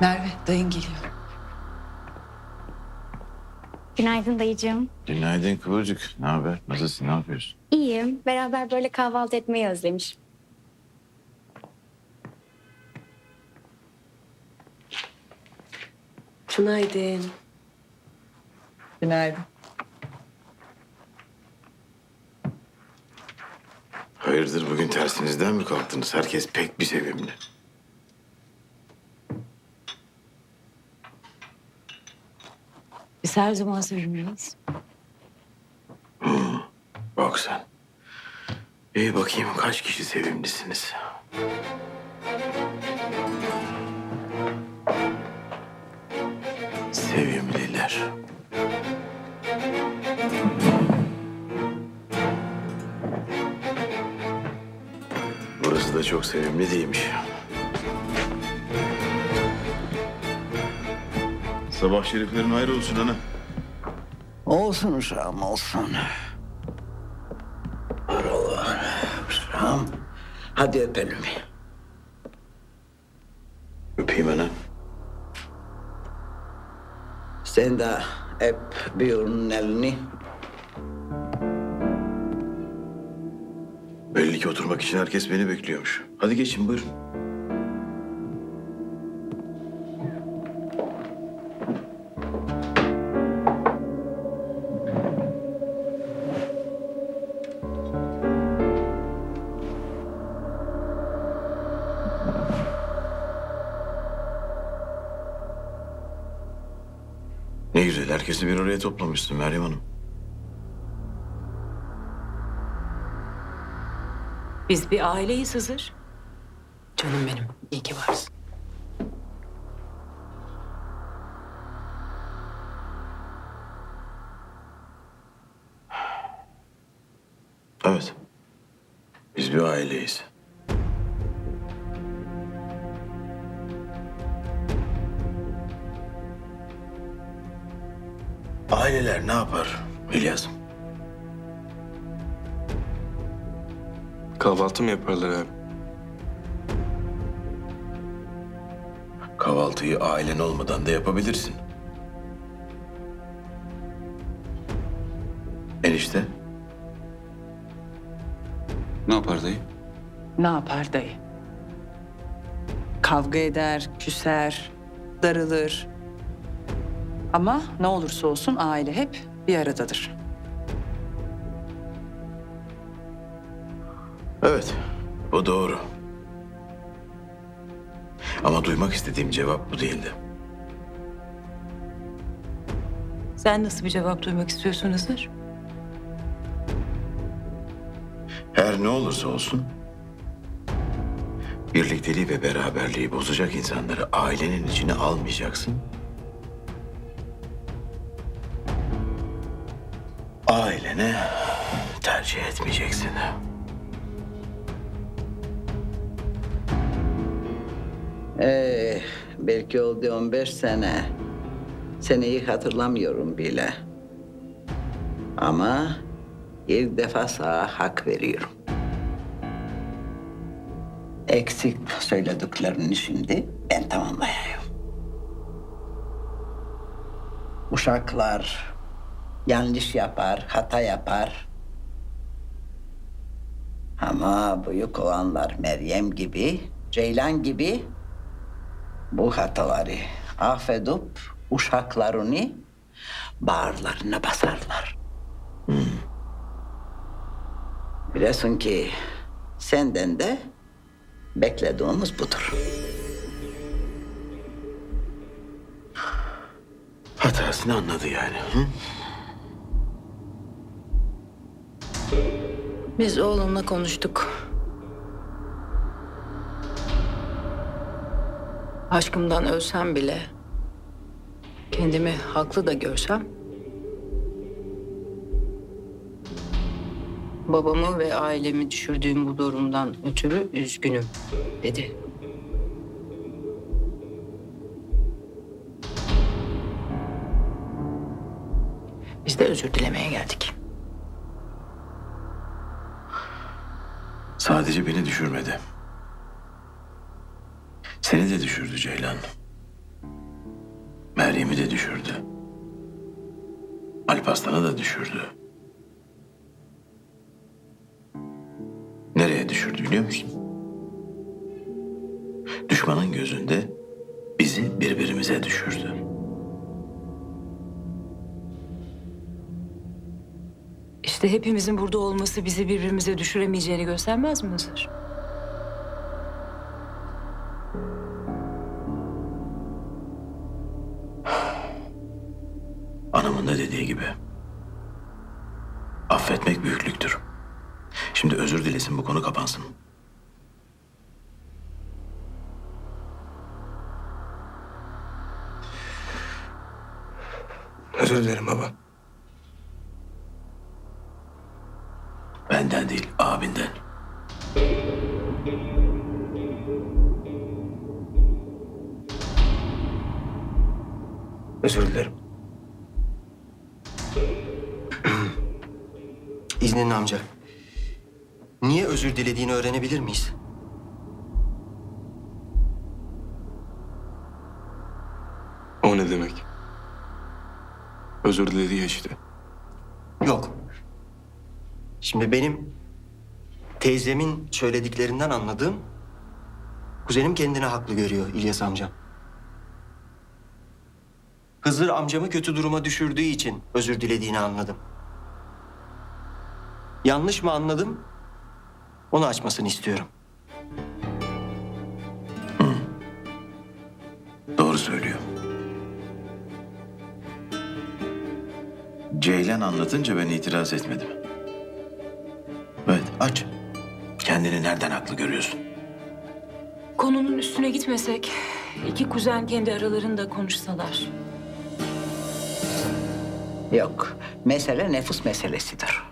Merve dayın geliyor. Günaydın dayıcığım. Günaydın Kıvırcık. Ne haber? Nasılsın? Ne yapıyorsun? İyiyim. Beraber böyle kahvaltı etmeyi özlemişim. Günaydın. Günaydın. Hayırdır bugün tersinizden mi kalktınız? Herkes pek bir sevimli. Biz her zaman sevimliyiz. Bak sen. İyi bakayım kaç kişi sevimlisiniz? Sevimliler. Burası da çok sevimli değilmiş. Sabah şeriflerin hayır olsun ana. Olsun uşağım olsun. Allah uşağım. Hadi öpelim. Öpeyim ana. Sen de hep büyüğünün elini. Belli ki oturmak için herkes beni bekliyormuş. Hadi geçin buyurun. Herkesi bir araya toplamışsın Meryem Hanım. Biz bir aileyiz Hızır. Canım benim. İyi ki varsın. Evet. Biz bir aileyiz. Aileler ne yapar İlyas'ım? Kahvaltı mı yaparlar abi? Kahvaltıyı ailen olmadan da yapabilirsin. Enişte, Ne yapar dayı? Ne yapar dayı? Kavga eder, küser, darılır. Ama ne olursa olsun aile hep bir aradadır. evet bu doğru. Ama duymak istediğim cevap bu değildi. Sen nasıl bir cevap duymak istiyorsun Hızır? Her ne olursa olsun birlikteliği ve beraberliği bozacak insanları ailenin içine almayacaksın. Ailene tercih etmeyeceksin. Ee, belki oldu 15 sene. Seneyi hatırlamıyorum bile. Ama ilk defa sana hak veriyorum. Eksik söylediklerini şimdi ben tamamlayayım. Uşaklar yanlış yapar, hata yapar. Ama büyük olanlar Meryem gibi, Ceylan gibi bu hataları affedip uşaklarını bağırlarına basarlar. Biliyorsun ki senden de beklediğimiz budur. Hatasını anladı yani. Hı? Biz oğlumla konuştuk. Aşkımdan ölsem bile kendimi haklı da görsem babamı ve ailemi düşürdüğüm bu durumdan ötürü üzgünüm dedi. Biz de özür dilemeye geldik. Sadece beni düşürmedi. Seni de düşürdü Ceylan. Meryem'i de düşürdü. Alparslan'ı da düşürdü. Nereye düşürdü biliyor musun? Düşmanın gözünde bizi birbirimize düşürdü. İşte hepimizin burada olması bizi birbirimize düşüremeyeceğini göstermez mi Hızır? Anamın da dediği gibi. Affetmek büyüklüktür. Şimdi özür dilesin bu konu kapansın. Özür dilerim baba. Benden değil abinden. Özür dilerim. İzninle amca. Niye özür dilediğini öğrenebilir miyiz? O ne demek? Özür diledi ya işte. Yok. Şimdi benim teyzemin söylediklerinden anladığım... ...kuzenim kendini haklı görüyor İlyas amcam. Hızır amcamı kötü duruma düşürdüğü için özür dilediğini anladım. Yanlış mı anladım? Onu açmasını istiyorum. Doğru söylüyor. Ceylan anlatınca ben itiraz etmedim. Aç. Kendini nereden haklı görüyorsun? Konunun üstüne gitmesek, iki kuzen kendi aralarında konuşsalar. Yok. Mesele nefus meselesidir.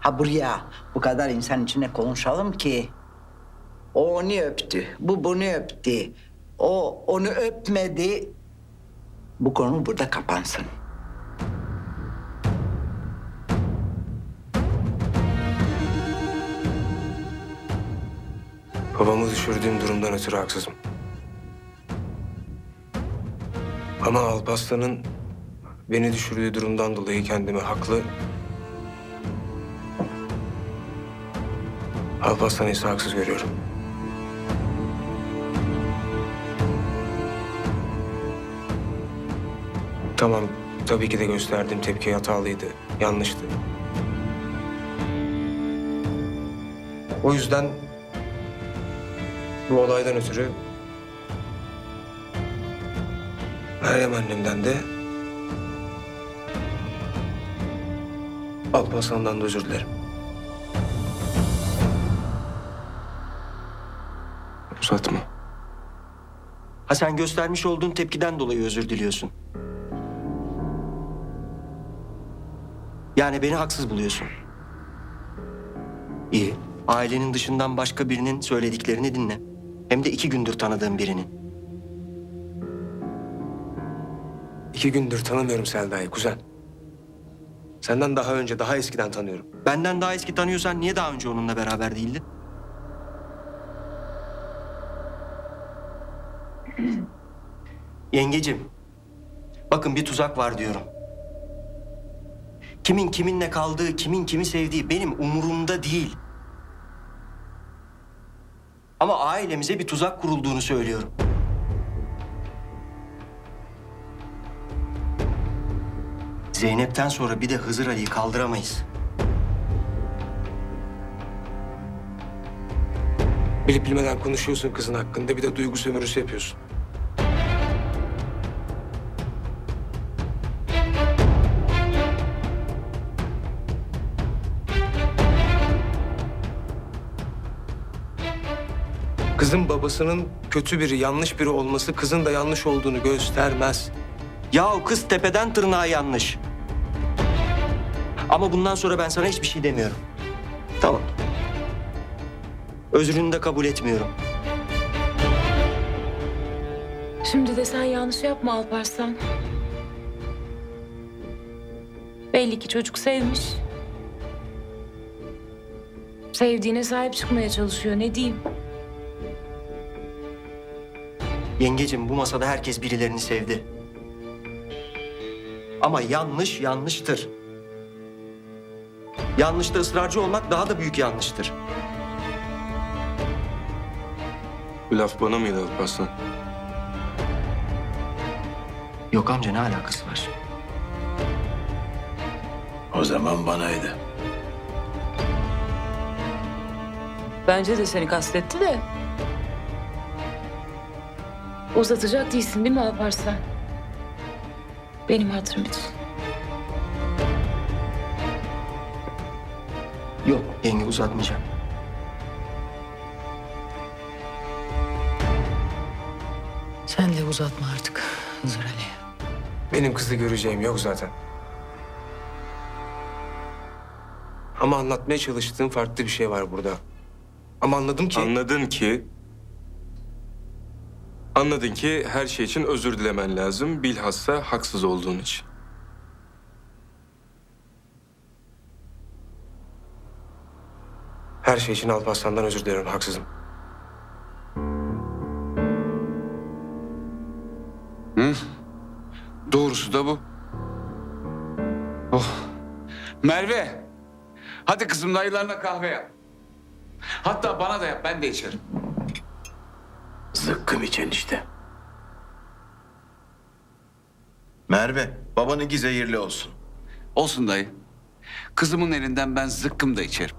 Ha buraya bu kadar insan içine konuşalım ki... ...o onu öptü, bu bunu öptü, o onu öpmedi. Bu konu burada kapansın. Babamı düşürdüğüm durumdan ötürü haksızım. Ama Alparslan'ın beni düşürdüğü durumdan dolayı kendimi haklı... Alparslan'ı ise haksız görüyorum. Tamam, tabii ki de gösterdiğim tepki hatalıydı, yanlıştı. O yüzden bu olaydan ötürü Meryem annemden de Alparslan'dan da özür dilerim. Uzatma. Ha sen göstermiş olduğun tepkiden dolayı özür diliyorsun. Yani beni haksız buluyorsun. İyi. Ailenin dışından başka birinin söylediklerini dinle. Hem de iki gündür tanıdığım birinin. İki gündür tanımıyorum Selda'yı kuzen. Senden daha önce, daha eskiden tanıyorum. Benden daha eski tanıyorsan niye daha önce onunla beraber değildin? Yengecim, bakın bir tuzak var diyorum. Kimin kiminle kaldığı, kimin kimi sevdiği benim umurumda değil. Ama ailemize bir tuzak kurulduğunu söylüyorum. Zeynep'ten sonra bir de Hızır Ali'yi kaldıramayız. Bilip bilmeden konuşuyorsun kızın hakkında bir de duygu sömürüsü yapıyorsun. Kızın babasının kötü biri, yanlış biri olması kızın da yanlış olduğunu göstermez. Yahu kız tepeden tırnağa yanlış. Ama bundan sonra ben sana hiçbir şey demiyorum. Tamam. Özrünü de kabul etmiyorum. Şimdi de sen yanlış yapma Alparslan. Belli ki çocuk sevmiş. Sevdiğine sahip çıkmaya çalışıyor ne diyeyim. Yengecim bu masada herkes birilerini sevdi. Ama yanlış yanlıştır. Yanlışta ısrarcı olmak daha da büyük yanlıştır. Bu laf bana mıydı Alparslan? Yok amca ne alakası var? O zaman banaydı. Bence de seni kastetti de. Uzatacak değilsin değil mi Alparslan? Benim hatırım için. Yok yenge uzatmayacağım. Sen de uzatma artık Hızır Ali. Benim kızı göreceğim yok zaten. Ama anlatmaya çalıştığım farklı bir şey var burada. Ama anladım ki... Anladın ki... Anladın ki her şey için özür dilemen lazım. Bilhassa haksız olduğun için. Her şey için Alparslan'dan özür dilerim, haksızım. Doğrusu da bu. Oh. Merve. Hadi kızım dayılarına kahve yap. Hatta bana da yap ben de içerim. Zıkkım için işte. Merve, babanınki zehirli olsun. Olsun dayı. Kızımın elinden ben zıkkım da içerim.